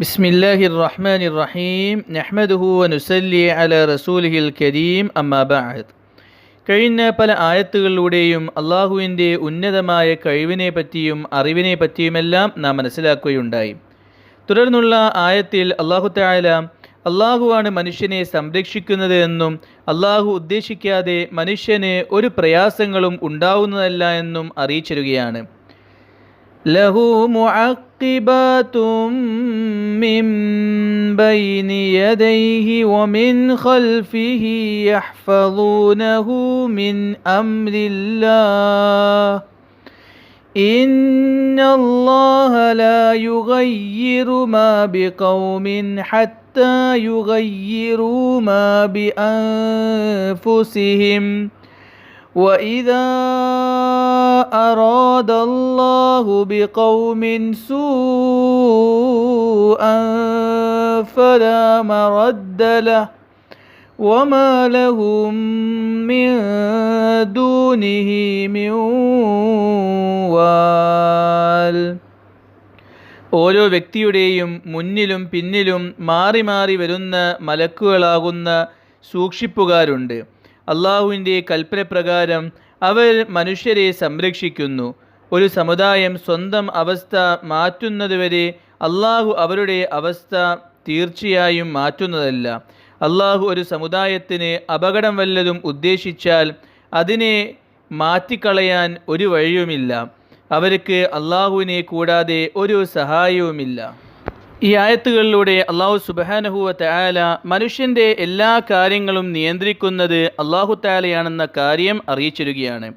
بسم الله الرحمن الرحيم نحمده ونسلي على رسوله الكريم أما بعد കഴിഞ്ഞ പല ആയത്തുകളിലൂടെയും അള്ളാഹുവിൻ്റെ ഉന്നതമായ കഴിവിനെ പറ്റിയും അറിവിനെ പറ്റിയുമെല്ലാം നാം മനസ്സിലാക്കുകയുണ്ടായി തുടർന്നുള്ള ആയത്തിൽ അള്ളാഹു തായാല അള്ളാഹുവാണ് മനുഷ്യനെ സംരക്ഷിക്കുന്നത് എന്നും അള്ളാഹു ഉദ്ദേശിക്കാതെ മനുഷ്യന് ഒരു പ്രയാസങ്ങളും ഉണ്ടാവുന്നതല്ല എന്നും അറിയിച്ചിരുകയാണ് له معقبات من بين يديه ومن خلفه يحفظونه من أمر الله. إن الله لا يغير ما بقوم حتى يغيروا ما بأنفسهم. واذا اراد الله بقوم سوءا فلا مرد له وما لهم من دونه من وال ഓരോ വ്യക്തിയുടെയും മുന്നിലും പിന്നിലും മാറി മാറി വരുന്ന മലക്കുകളാകുന്ന സൂക്ഷിപ്പുകാരുണ്ട് അള്ളാഹുവിന്റെ കൽപ്പനപ്രകാരം അവർ മനുഷ്യരെ സംരക്ഷിക്കുന്നു. ഒരു സമുദായം സ്വന്തം അവസ്ഥ മാറ്റുന്നതുവരെ അള്ളാഹു അവരുടെ അവസ്ഥ തീർച്ചയായും മാറ്റുന്നതല്ല. അള്ളാഹു ഒരു സമുദായത്തിന് അപകടം വല്ലതും ഉദ്ദേശിച്ചാൽ അതിനെ മാറ്റിക്കളയാൻ ഒരു വഴിയുമില്ല. അവർക്ക് അള്ളാഹുവിനെ കൂടാതെ ഒരു സഹായവുമില്ല. ഈ ആയത്തുകളിലൂടെ അള്ളാഹു സുബാനഹുവ തയാല മനുഷ്യന്റെ എല്ലാ കാര്യങ്ങളും നിയന്ത്രിക്കുന്നത് അള്ളാഹു താലയാണെന്ന കാര്യം അറിയിച്ചിരുകയാണ്.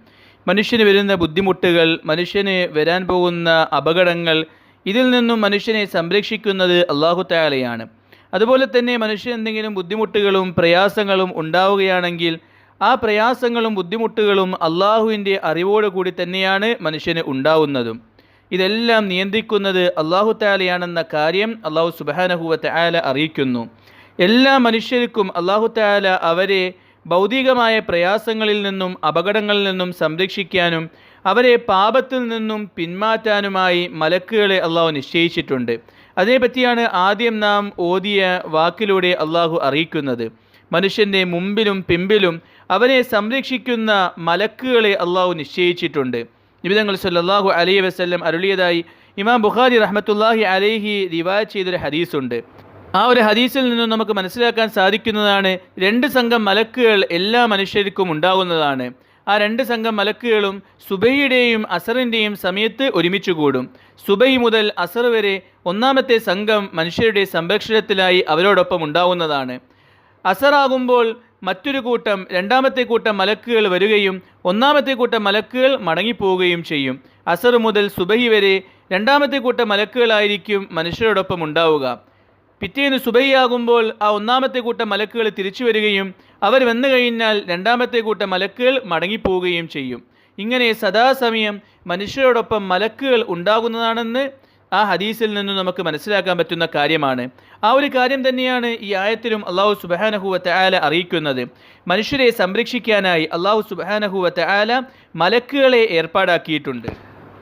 മനുഷ്യന് വരുന്ന ബുദ്ധിമുട്ടുകൾ മനുഷ്യന് വരാൻ പോകുന്ന അപകടങ്ങൾ ഇതിൽ നിന്നും മനുഷ്യനെ സംരക്ഷിക്കുന്നത് അള്ളാഹു താലയാണ് അതുപോലെ തന്നെ മനുഷ്യൻ എന്തെങ്കിലും ബുദ്ധിമുട്ടുകളും പ്രയാസങ്ങളും ഉണ്ടാവുകയാണെങ്കിൽ ആ പ്രയാസങ്ങളും ബുദ്ധിമുട്ടുകളും അള്ളാഹുവിന്റെ അറിവോടുകൂടി തന്നെയാണ് മനുഷ്യന് ഉണ്ടാവുന്നതും. ഇതെല്ലാം നിയന്ത്രിക്കുന്നത് അള്ളാഹു താലയാണെന്ന കാര്യം അള്ളാഹു സുബാനഹുവത്ത് ആല അറിയിക്കുന്നു. എല്ലാ മനുഷ്യർക്കും അള്ളാഹു താല അവരെ ഭൗതികമായ പ്രയാസങ്ങളിൽ നിന്നും അപകടങ്ങളിൽ നിന്നും സംരക്ഷിക്കാനും അവരെ പാപത്തിൽ നിന്നും പിന്മാറ്റാനുമായി മലക്കുകളെ അള്ളാഹു നിശ്ചയിച്ചിട്ടുണ്ട്. അതേപറ്റിയാണ് ആദ്യം നാം ഓതിയ വാക്കിലൂടെ അള്ളാഹു അറിയിക്കുന്നത്. മനുഷ്യന്റെ മുമ്പിലും പിമ്പിലും അവരെ സംരക്ഷിക്കുന്ന മലക്കുകളെ അള്ളാഹു നിശ്ചയിച്ചിട്ടുണ്ട്. നിബിതങ്ങൾ സല്ലാഹു അലൈഹി വസ്ല്ലം അരുളിയതായി ഇമാം ബുഖാരി റഹ്മത്തുല്ലാഹി അലൈഹി റിവായ ചെയ്തൊരു ഹദീസുണ്ട്. ആ ഒരു ഹദീസിൽ നിന്നും നമുക്ക് മനസ്സിലാക്കാൻ സാധിക്കുന്നതാണ് രണ്ട് സംഘം മലക്കുകൾ എല്ലാ മനുഷ്യർക്കും ഉണ്ടാകുന്നതാണ്. ആ രണ്ട് സംഘം മലക്കുകളും സുബൈയുടെയും അസറിന്റെയും സമയത്ത് ഒരുമിച്ച് കൂടും. സുബൈ മുതൽ അസർ വരെ ഒന്നാമത്തെ സംഘം മനുഷ്യരുടെ സംരക്ഷണത്തിലായി അവരോടൊപ്പം ഉണ്ടാവുന്നതാണ് അസറാകുമ്പോൾ മറ്റൊരു കൂട്ടം രണ്ടാമത്തെ കൂട്ടം മലക്കുകൾ വരികയും ഒന്നാമത്തെ കൂട്ടം മലക്കുകൾ മടങ്ങിപ്പോവുകയും ചെയ്യും. അസർ മുതൽ സുബഹി വരെ രണ്ടാമത്തെ കൂട്ടം മലക്കുകളായിരിക്കും മനുഷ്യരോടൊപ്പം ഉണ്ടാവുക. പിറ്റേന്ന് സുബഹിയാകുമ്പോൾ ആ ഒന്നാമത്തെ കൂട്ടം മലക്കുകൾ തിരിച്ചു വരികയും അവർ വന്നു കഴിഞ്ഞാൽ രണ്ടാമത്തെ കൂട്ടം മലക്കുകൾ മടങ്ങിപ്പോവുകയും ചെയ്യും. ഇങ്ങനെ സദാസമയം മനുഷ്യരോടൊപ്പം മലക്കുകൾ ഉണ്ടാകുന്നതാണെന്ന് ആ ഹദീസിൽ നിന്നും നമുക്ക് മനസ്സിലാക്കാൻ പറ്റുന്ന കാര്യമാണ്. ആ ഒരു കാര്യം തന്നെയാണ് ഈ ആയത്തിലും അള്ളാഹു സുബാനഹുവത്തെ ആല അറിയിക്കുന്നത്. മനുഷ്യരെ സംരക്ഷിക്കാനായി അള്ളാഹു സുബാനഹുവത്തെ ആല മലക്കുകളെ ഏർപ്പാടാക്കിയിട്ടുണ്ട്.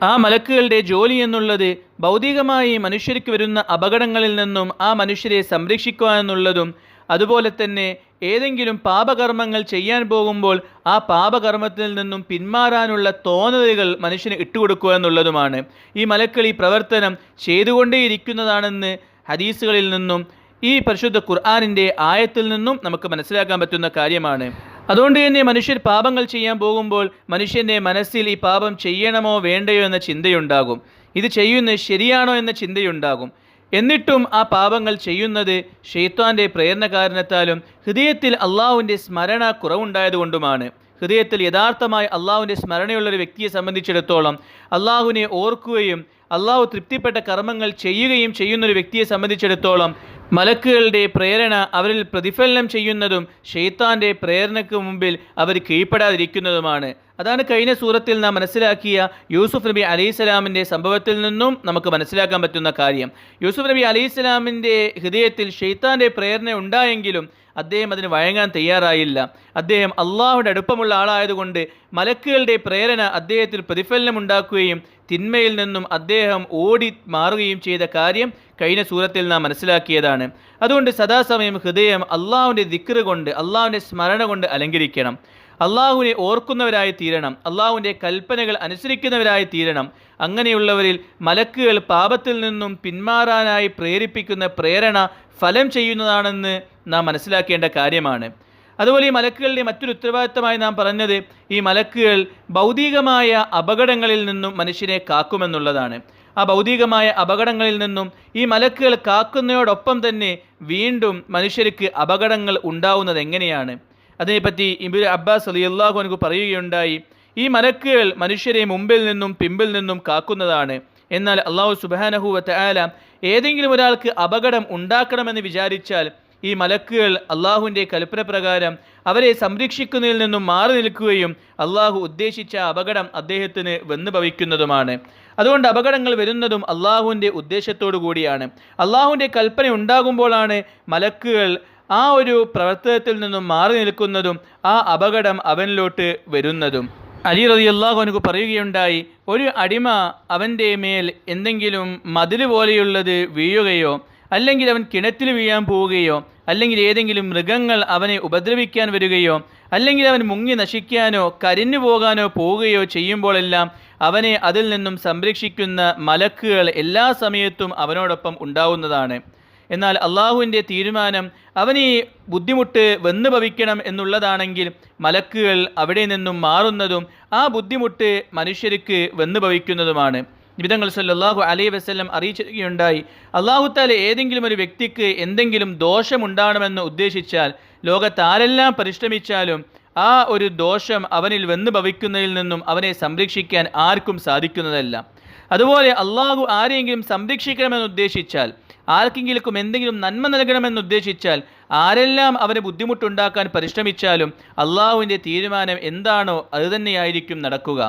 ആ മലക്കുകളുടെ ജോലി എന്നുള്ളത് ഭൗതികമായി മനുഷ്യർക്ക് വരുന്ന അപകടങ്ങളിൽ നിന്നും ആ മനുഷ്യരെ സംരക്ഷിക്കുക എന്നുള്ളതും അതുപോലെ തന്നെ ഏതെങ്കിലും പാപകർമ്മങ്ങൾ ചെയ്യാൻ പോകുമ്പോൾ ആ പാപകർമ്മത്തിൽ നിന്നും പിന്മാറാനുള്ള തോന്നലുകൾ മനുഷ്യന് ഇട്ടുകൊടുക്കുക എന്നുള്ളതുമാണ്. ഈ മലക്കൾ ഈ പ്രവർത്തനം ചെയ്തുകൊണ്ടേയിരിക്കുന്നതാണെന്ന് ഹദീസുകളിൽ നിന്നും ഈ പരിശുദ്ധ ഖുർആാനിന്റെ ആയത്തിൽ നിന്നും നമുക്ക് മനസ്സിലാക്കാൻ പറ്റുന്ന കാര്യമാണ്. അതുകൊണ്ട് തന്നെ മനുഷ്യർ പാപങ്ങൾ ചെയ്യാൻ പോകുമ്പോൾ മനുഷ്യന്റെ മനസ്സിൽ ഈ പാപം ചെയ്യണമോ വേണ്ടയോ എന്ന ചിന്തയുണ്ടാകും. ഇത് ചെയ്യുന്നത് ശരിയാണോ എന്ന ചിന്തയുണ്ടാകും. എന്നിട്ടും ആ പാപങ്ങൾ ചെയ്യുന്നത് ഷെയ്ത്താന്റെ പ്രേരണ കാരണത്താലും ഹൃദയത്തിൽ അള്ളാഹുവിന്റെ സ്മരണ കുറവുണ്ടായതുകൊണ്ടുമാണ് ഹൃദയത്തിൽ യഥാർത്ഥമായി അള്ളാഹുവിന്റെ സ്മരണയുള്ള ഒരു വ്യക്തിയെ സംബന്ധിച്ചിടത്തോളം അള്ളാഹുവിനെ ഓർക്കുകയും അള്ളാഹു തൃപ്തിപ്പെട്ട കർമ്മങ്ങൾ ചെയ്യുകയും ചെയ്യുന്ന ഒരു വ്യക്തിയെ സംബന്ധിച്ചിടത്തോളം മലക്കുകളുടെ പ്രേരണ അവരിൽ പ്രതിഫലനം ചെയ്യുന്നതും ഷെയ്ത്താന്റെ പ്രേരണയ്ക്ക് മുമ്പിൽ അവർ കീഴ്പ്പെടാതിരിക്കുന്നതുമാണ്. അതാണ് കഴിഞ്ഞ സൂറത്തിൽ നാം മനസ്സിലാക്കിയ യൂസുഫ് നബി അലൈഹിസ്സലാമിന്റെ സംഭവത്തിൽ നിന്നും നമുക്ക് മനസ്സിലാക്കാൻ പറ്റുന്ന കാര്യം. യൂസുഫ് നബി അലൈഹിസ്സലാമിന്റെ ഹൃദയത്തിൽ ഷെയ്ത്താന്റെ പ്രേരണ ഉണ്ടായെങ്കിലും അദ്ദേഹം അതിന് വഴങ്ങാൻ തയ്യാറായില്ല. അദ്ദേഹം അള്ളാഹുവിന്റെ അടുപ്പമുള്ള ആളായതുകൊണ്ട് മലക്കുകളുടെ പ്രേരണ അദ്ദേഹത്തിൽ പ്രതിഫലനം ഉണ്ടാക്കുകയും തിന്മയിൽ നിന്നും അദ്ദേഹം ഓടി മാറുകയും ചെയ്ത കാര്യം കഴിഞ്ഞ സൂറത്തിൽ നാം മനസ്സിലാക്കിയതാണ്. അതുകൊണ്ട് സദാസമയം ഹൃദയം അള്ളാഹുവിന്റെ ദിക്റ് കൊണ്ട് അള്ളാഹുവിന്റെ സ്മരണ കൊണ്ട് അലങ്കരിക്കണം. അള്ളാഹുവിനെ ഓർക്കുന്നവരായി തീരണം അള്ളാഹുവിന്റെ കൽപ്പനകൾ അനുസരിക്കുന്നവരായി തീരണം. അങ്ങനെയുള്ളവരിൽ മലക്കുകൾ പാപത്തിൽ നിന്നും പിന്മാറാനായി പ്രേരിപ്പിക്കുന്ന പ്രേരണ ഫലം ചെയ്യുന്നതാണെന്ന് നാം മനസ്സിലാക്കേണ്ട കാര്യമാണ്. അതുപോലെ ഈ മലക്കുകളുടെ മറ്റൊരു ഉത്തരവാദിത്തമായി നാം പറഞ്ഞത് ഈ മലക്കുകൾ ഭൗതികമായ അപകടങ്ങളിൽ നിന്നും മനുഷ്യനെ കാക്കുമെന്നുള്ളതാണ്. ആ ഭൗതികമായ അപകടങ്ങളിൽ നിന്നും ഈ മലക്കുകൾ കാക്കുന്നതോടൊപ്പം തന്നെ വീണ്ടും മനുഷ്യർക്ക് അപകടങ്ങൾ ഉണ്ടാവുന്നത് എങ്ങനെയാണ്? അതിനെപ്പറ്റി ഇബിൻ അബ്ബാസ് അലി അള്ളാഹു എനിക്ക് പറയുകയുണ്ടായി ഈ മലക്കുകൾ മനുഷ്യരെ മുമ്പിൽ നിന്നും പിമ്പിൽ നിന്നും കാക്കുന്നതാണ്. എന്നാൽ അള്ളാഹു സുബാനഹുവത്ത് ആല ഏതെങ്കിലും ഒരാൾക്ക് അപകടം ഉണ്ടാക്കണമെന്ന് വിചാരിച്ചാൽ ഈ മലക്കുകൾ അള്ളാഹുവിന്റെ കൽപ്പന പ്രകാരം അവരെ സംരക്ഷിക്കുന്നതിൽ നിന്നും മാറി നിൽക്കുകയും അള്ളാഹു ഉദ്ദേശിച്ച അപകടം അദ്ദേഹത്തിന് വന്നു ഭവിക്കുന്നതുമാണ്. അതുകൊണ്ട് അപകടങ്ങൾ വരുന്നതും അള്ളാഹുവിന്റെ ഉദ്ദേശത്തോടു കൂടിയാണ്. അള്ളാഹുവിന്റെ കൽപ്പന ഉണ്ടാകുമ്പോഴാണ് മലക്കുകൾ ആ ഒരു പ്രവർത്തനത്തിൽ നിന്നും മാറി നിൽക്കുന്നതും ആ അപകടം അവനിലോട്ട് വരുന്നതും. അലി റതി അള്ളാഹു എനിക്ക് പറയുകയുണ്ടായി ഒരു അടിമ അവന്റെ മേൽ എന്തെങ്കിലും മതിൽ പോലെയുള്ളത് വീഴുകയോ അല്ലെങ്കിൽ അവൻ കിണറ്റിൽ വീഴാൻ പോവുകയോ അല്ലെങ്കിൽ ഏതെങ്കിലും മൃഗങ്ങൾ അവനെ ഉപദ്രവിക്കാൻ വരികയോ അല്ലെങ്കിൽ അവൻ മുങ്ങി നശിക്കാനോ കരിഞ്ഞു പോകാനോ പോവുകയോ ചെയ്യുമ്പോഴെല്ലാം അവനെ അതിൽ നിന്നും സംരക്ഷിക്കുന്ന മലക്കുകൾ എല്ലാ സമയത്തും അവനോടൊപ്പം ഉണ്ടാവുന്നതാണ്. എന്നാൽ അള്ളാഹുവിന്റെ തീരുമാനം അവന് ഈ ബുദ്ധിമുട്ട് വന്നു ഭവിക്കണം എന്നുള്ളതാണെങ്കിൽ മലക്കുകൾ അവിടെ നിന്നും മാറുന്നതും ആ ബുദ്ധിമുട്ട് മനുഷ്യർക്ക് വന്നു ഭവിക്കുന്നതുമാണ്. നിബിതങ്ങൾ സല്ലാഹു അലൈ വസ്ലം അറിയിച്ചിരിക്കുകയുണ്ടായി അള്ളാഹുത്താല ഏതെങ്കിലും ഒരു വ്യക്തിക്ക് എന്തെങ്കിലും ദോഷമുണ്ടാകണമെന്ന് ഉദ്ദേശിച്ചാൽ ലോകത്താരെല്ലാം പരിശ്രമിച്ചാലും ആ ഒരു ദോഷം അവനിൽ വന്നു ഭവിക്കുന്നതിൽ നിന്നും അവനെ സംരക്ഷിക്കാൻ ആർക്കും സാധിക്കുന്നതല്ല. അതുപോലെ അള്ളാഹു ആരെയെങ്കിലും സംരക്ഷിക്കണമെന്ന് ഉദ്ദേശിച്ചാൽ ആർക്കെങ്കിലും എന്തെങ്കിലും നന്മ നൽകണമെന്ന് ഉദ്ദേശിച്ചാൽ ആരെല്ലാം അവന് ബുദ്ധിമുട്ടുണ്ടാക്കാൻ പരിശ്രമിച്ചാലും അള്ളാഹുവിന്റെ തീരുമാനം എന്താണോ അത് തന്നെയായിരിക്കും നടക്കുക.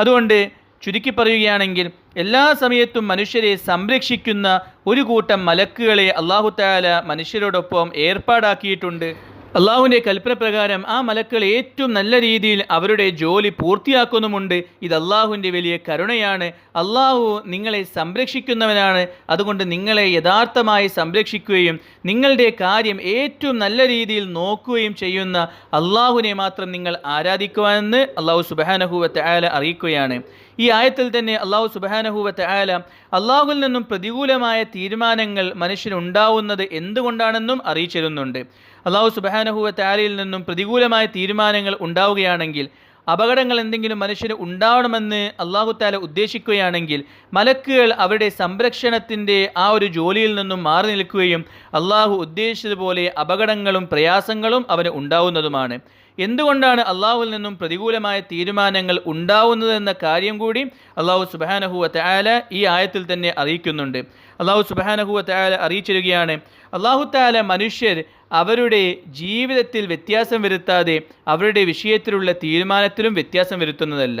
അതുകൊണ്ട് ചുരുക്കി പറയുകയാണെങ്കിൽ എല്ലാ സമയത്തും മനുഷ്യരെ സംരക്ഷിക്കുന്ന ഒരു കൂട്ടം മലക്കുകളെ അള്ളാഹു താല മനുഷ്യരോടൊപ്പം ഏർപ്പാടാക്കിയിട്ടുണ്ട്. അള്ളാഹുവിന്റെ കൽപ്പന പ്രകാരം ആ മലക്കൾ ഏറ്റവും നല്ല രീതിയിൽ അവരുടെ ജോലി പൂർത്തിയാക്കുന്നുമുണ്ട്. ഇത് അള്ളാഹുവിന്റെ വലിയ കരുണയാണ്. അള്ളാഹു നിങ്ങളെ സംരക്ഷിക്കുന്നവനാണ്. അതുകൊണ്ട് നിങ്ങളെ യഥാർത്ഥമായി സംരക്ഷിക്കുകയും നിങ്ങളുടെ കാര്യം ഏറ്റവും നല്ല രീതിയിൽ നോക്കുകയും ചെയ്യുന്ന അള്ളാഹുവിനെ മാത്രം നിങ്ങൾ ആരാധിക്കുവാനെന്ന് അള്ളാഹു സുബാനഹുവത്തെ ആല അറിയിക്കുകയാണ്. ഈ ആയത്തിൽ തന്നെ അള്ളാഹു സുബാനഹുവത്തെ ആല അള്ളാഹുവിൽ നിന്നും പ്രതികൂലമായ തീരുമാനങ്ങൾ മനുഷ്യനുണ്ടാവുന്നത് എന്തുകൊണ്ടാണെന്നും അറിയിച്ചിരുന്നുണ്ട്. അള്ളാഹു സുബാനഹുവ ആലയിൽ നിന്നും പ്രതികൂലമായ തീരുമാനങ്ങൾ ഉണ്ടാവുകയാണെങ്കിൽ അപകടങ്ങൾ എന്തെങ്കിലും മനുഷ്യന് ഉണ്ടാവണമെന്ന് അള്ളാഹു താല ഉദ്ദേശിക്കുകയാണെങ്കിൽ മലക്കുകൾ അവരുടെ സംരക്ഷണത്തിന്റെ ആ ഒരു ജോലിയിൽ നിന്നും മാറി നിൽക്കുകയും അള്ളാഹു ഉദ്ദേശിച്ചതുപോലെ അപകടങ്ങളും പ്രയാസങ്ങളും അവന് ഉണ്ടാവുന്നതുമാണ്. എന്തുകൊണ്ടാണ് അള്ളാഹുവിൽ നിന്നും പ്രതികൂലമായ തീരുമാനങ്ങൾ ഉണ്ടാവുന്നതെന്ന കാര്യം കൂടി അള്ളാഹു സുബാനഹുവ താല ഈ ആയത്തിൽ തന്നെ അറിയിക്കുന്നുണ്ട്. അള്ളാഹു സുബാനഹുവ തയാല അറിയിച്ചിരിക്കുകയാണ് അള്ളാഹു താല മനുഷ്യർ അവരുടെ ജീവിതത്തിൽ വ്യത്യാസം വരുത്താതെ അവരുടെ വിഷയത്തിലുള്ള തീരുമാനത്തിലും വ്യത്യാസം വരുത്തുന്നതല്ല.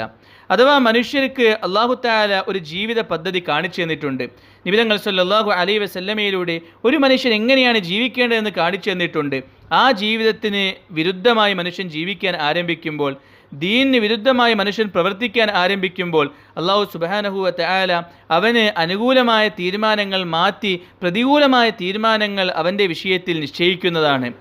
അഥവാ മനുഷ്യർക്ക് അള്ളാഹു താല ഒരു ജീവിത പദ്ധതി കാണിച്ചു തന്നിട്ടുണ്ട്. നിബിതങ്ങൾ സല്ലാഹു അലൈ വസല്ലമയിലൂടെ ഒരു മനുഷ്യൻ എങ്ങനെയാണ് ജീവിക്കേണ്ടതെന്ന് കാണിച്ചു തന്നിട്ടുണ്ട്. ആ ജീവിതത്തിന് വിരുദ്ധമായി മനുഷ്യൻ ജീവിക്കാൻ ആരംഭിക്കുമ്പോൾ ദീനിന് വിരുദ്ധമായി മനുഷ്യൻ പ്രവർത്തിക്കാൻ ആരംഭിക്കുമ്പോൾ അള്ളാഹു സുബാനഹുവ ആല അവന് അനുകൂലമായ തീരുമാനങ്ങൾ മാറ്റി പ്രതികൂലമായ തീരുമാനങ്ങൾ അവന്റെ വിഷയത്തിൽ നിശ്ചയിക്കുന്നതാണ്.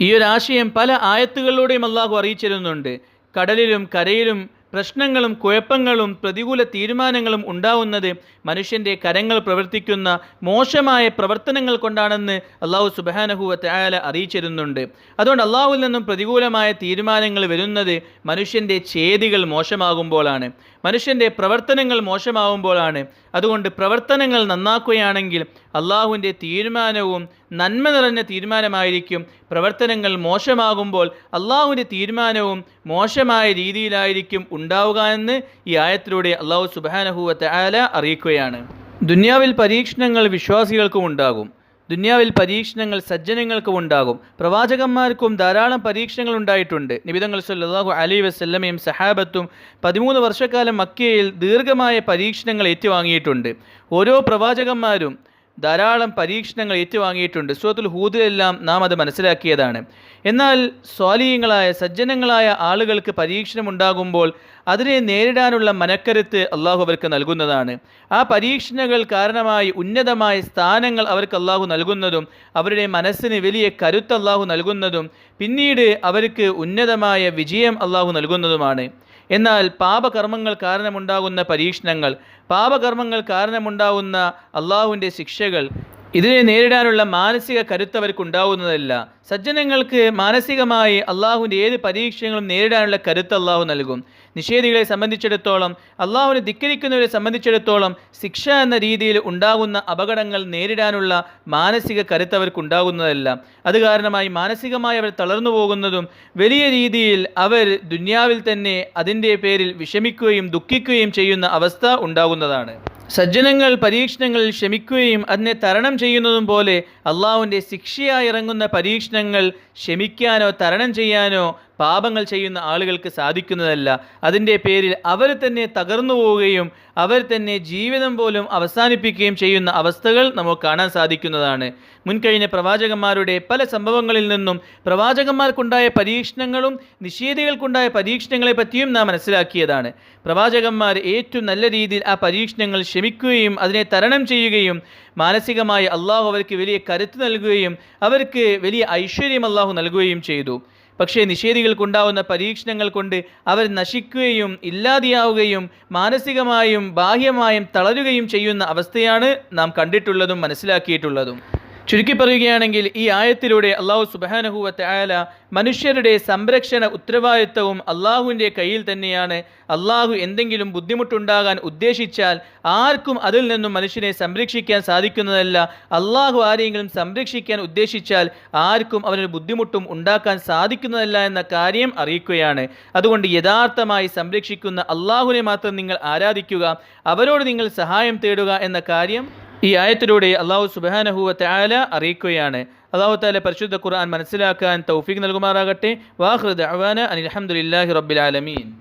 ഈ ഒരു ആശയം പല ആയത്തുകളിലൂടെയും അള്ളാഹു അറിയിച്ചിരുന്നുണ്ട്. കടലിലും കരയിലും പ്രശ്നങ്ങളും കുഴപ്പങ്ങളും പ്രതികൂല തീരുമാനങ്ങളും ഉണ്ടാവുന്നത് മനുഷ്യന്റെ കരങ്ങൾ പ്രവർത്തിക്കുന്ന മോശമായ പ്രവർത്തനങ്ങൾ കൊണ്ടാണെന്ന് അള്ളാഹു സുബാനഹുവത്തെ തയാല അറിയിച്ചിരുന്നുണ്ട്. അതുകൊണ്ട് അള്ളാഹുവിൽ നിന്നും പ്രതികൂലമായ തീരുമാനങ്ങൾ വരുന്നത് മനുഷ്യന്റെ ചേതികൾ മോശമാകുമ്പോഴാണ്. മനുഷ്യന്റെ പ്രവർത്തനങ്ങൾ മോശമാകുമ്പോഴാണ്. അതുകൊണ്ട് പ്രവർത്തനങ്ങൾ നന്നാക്കുകയാണെങ്കിൽ അള്ളാഹുവിന്റെ തീരുമാനവും നന്മ നിറഞ്ഞ തീരുമാനമായിരിക്കും. പ്രവർത്തനങ്ങൾ മോശമാകുമ്പോൾ അള്ളാഹുവിന്റെ തീരുമാനവും മോശമായ രീതിയിലായിരിക്കും ഉണ്ടാവുക എന്ന് ഈ ആയത്തിലൂടെ അള്ളാഹു സുബാനഹുവത്തെ ആല അറിയിക്കുകയാണ്. ദുനിയാവിൽ പരീക്ഷണങ്ങൾ വിശ്വാസികൾക്കും ഉണ്ടാകും. ദുനിയാവിൽ പരീക്ഷണങ്ങൾ സജ്ജനങ്ങൾക്കും ഉണ്ടാകും. പ്രവാചകന്മാർക്കും ധാരാളം പരീക്ഷണങ്ങൾ ഉണ്ടായിട്ടുണ്ട്. നിബിതങ്ങൾ സല്ലാഹു അലി വസല്ലമയും സഹാബത്തും പതിമൂന്ന് വർഷക്കാലം മക്കയിൽ ദീർഘമായ പരീക്ഷണങ്ങൾ ഏറ്റുവാങ്ങിയിട്ടുണ്ട്. ഓരോ പ്രവാചകന്മാരും ധാരാളം പരീക്ഷണങ്ങൾ ഏറ്റുവാങ്ങിയിട്ടുണ്ട്. സൂറത്തുൽ ഹൂദിലെല്ലാം നാം അത് മനസ്സിലാക്കിയതാണ്. എന്നാൽ സ്വാലീയങ്ങളായ സജ്ജനങ്ങളായ ആളുകൾക്ക് പരീക്ഷണമുണ്ടാകുമ്പോൾ അതിനെ നേരിടാനുള്ള മനക്കരുത്ത് അള്ളാഹു അവർക്ക് നൽകുന്നതാണ്. ആ പരീക്ഷണങ്ങൾ കാരണമായി ഉന്നതമായ സ്ഥാനങ്ങൾ അവർക്ക് അള്ളാഹു നൽകുന്നതും അവരുടെ മനസ്സിന് വലിയ കരുത്ത് അള്ളാഹു നൽകുന്നതും പിന്നീട് അവർക്ക് ഉന്നതമായ വിജയം അള്ളാഹു നൽകുന്നതുമാണ്. എന്നാൽ പാപകർമ്മങ്ങൾ കാരണമുണ്ടാകുന്ന പരീക്ഷണങ്ങൾ പാപകർമ്മങ്ങൾ കാരണമുണ്ടാകുന്ന അള്ളാഹുവിന്റെ ശിക്ഷകൾ ഇതിനെ നേരിടാനുള്ള മാനസിക കരുത്ത് അവർക്ക് ഉണ്ടാവുന്നതല്ല സജ്ജനങ്ങൾക്ക് മാനസികമായി അള്ളാഹുവിന്റെ ഏത് പരീക്ഷണങ്ങളും നേരിടാനുള്ള കരുത്ത് അള്ളാഹു നൽകും. നിഷേധികളെ സംബന്ധിച്ചിടത്തോളം അള്ളാഹുവിനെ ധിക്കരിക്കുന്നവരെ സംബന്ധിച്ചിടത്തോളം ശിക്ഷ എന്ന രീതിയിൽ ഉണ്ടാകുന്ന അപകടങ്ങൾ നേരിടാനുള്ള മാനസിക കരുത്ത് അവർക്ക് ഉണ്ടാകുന്നതല്ല അത് കാരണമായി മാനസികമായി അവർ തളർന്നു പോകുന്നതും വലിയ രീതിയിൽ അവർ ദുന്യാവിൽ തന്നെ അതിന്റെ പേരിൽ വിഷമിക്കുകയും ദുഃഖിക്കുകയും ചെയ്യുന്ന അവസ്ഥ ഉണ്ടാകുന്നതാണ്. സജ്ജനങ്ങൾ പരീക്ഷണങ്ങളിൽ ക്ഷമിക്കുകയും അതിനെ തരണം ചെയ്യുന്നതും പോലെ അള്ളാഹുവിന്റെ ശിക്ഷയായി ഇറങ്ങുന്ന പരീക്ഷണങ്ങൾ ക്ഷമിക്കാനോ തരണം ചെയ്യാനോ പാപങ്ങൾ ചെയ്യുന്ന ആളുകൾക്ക് സാധിക്കുന്നതല്ല. അതിന്റെ പേരിൽ അവർ തന്നെ തകർന്നു പോവുകയും അവർ തന്നെ ജീവിതം പോലും അവസാനിപ്പിക്കുകയും ചെയ്യുന്ന അവസ്ഥകൾ നമുക്ക് കാണാൻ സാധിക്കുന്നതാണ്. മുൻകഴിഞ്ഞ പ്രവാചകന്മാരുടെ പല സംഭവങ്ങളിൽ നിന്നും പ്രവാചകന്മാർക്കുണ്ടായ പരീക്ഷണങ്ങളും നിഷേധികൾക്കുണ്ടായ പരീക്ഷണങ്ങളെ പറ്റിയും നാം മനസ്സിലാക്കിയതാണ്. പ്രവാചകന്മാർ ഏറ്റവും നല്ല രീതിയിൽ ആ പരീക്ഷണങ്ങൾ ക്ഷമിക്കുകയും അതിനെ തരണം ചെയ്യുകയും മാനസികമായി അള്ളാഹു അവർക്ക് വലിയ കരുത്ത് നൽകുകയും അവർക്ക് വലിയ ഐശ്വര്യം അള്ളാഹു നൽകുകയും ചെയ്തു. പക്ഷേ നിഷേധികൾക്കുണ്ടാവുന്ന പരീക്ഷണങ്ങൾ കൊണ്ട് അവർ നശിക്കുകയും ഇല്ലാതെയാവുകയും മാനസികമായും ബാഹ്യമായും തളരുകയും ചെയ്യുന്ന അവസ്ഥയാണ് നാം കണ്ടിട്ടുള്ളതും മനസ്സിലാക്കിയിട്ടുള്ളതും. ചുരുക്കി പറയുകയാണെങ്കിൽ ഈ ആയത്തിലൂടെ അള്ളാഹു സുബാനഹുവത്ത് ആയാല മനുഷ്യരുടെ സംരക്ഷണ ഉത്തരവാദിത്വവും അള്ളാഹുവിന്റെ കയ്യിൽ തന്നെയാണ്. അള്ളാഹു എന്തെങ്കിലും ബുദ്ധിമുട്ടുണ്ടാകാൻ ഉദ്ദേശിച്ചാൽ ആർക്കും അതിൽ നിന്നും മനുഷ്യനെ സംരക്ഷിക്കാൻ സാധിക്കുന്നതല്ല. അള്ളാഹു ആരെങ്കിലും സംരക്ഷിക്കാൻ ഉദ്ദേശിച്ചാൽ ആർക്കും അവനൊരു ബുദ്ധിമുട്ടും ഉണ്ടാക്കാൻ സാധിക്കുന്നതല്ല എന്ന കാര്യം അറിയിക്കുകയാണ്. അതുകൊണ്ട് യഥാർത്ഥമായി സംരക്ഷിക്കുന്ന അള്ളാഹുവിനെ മാത്രം നിങ്ങൾ ആരാധിക്കുക അവരോട് നിങ്ങൾ സഹായം തേടുക എന്ന കാര്യം ഈ ആയത്തിലൂടെ അള്ളാഹു സുബാനഹുവ താല അറിയിക്കുകയാണ്. അള്ളാഹു താല പരിശുദ്ധ ഖുർആൻ മനസ്സിലാക്കാൻ തൗഫീഖ് നൽകുമാറാകട്ടെ. വാഹൃദ് അവാന അനിൽ അഹമ്മദില്ലാഹി റബ്ബിൽ ആലമീൻ.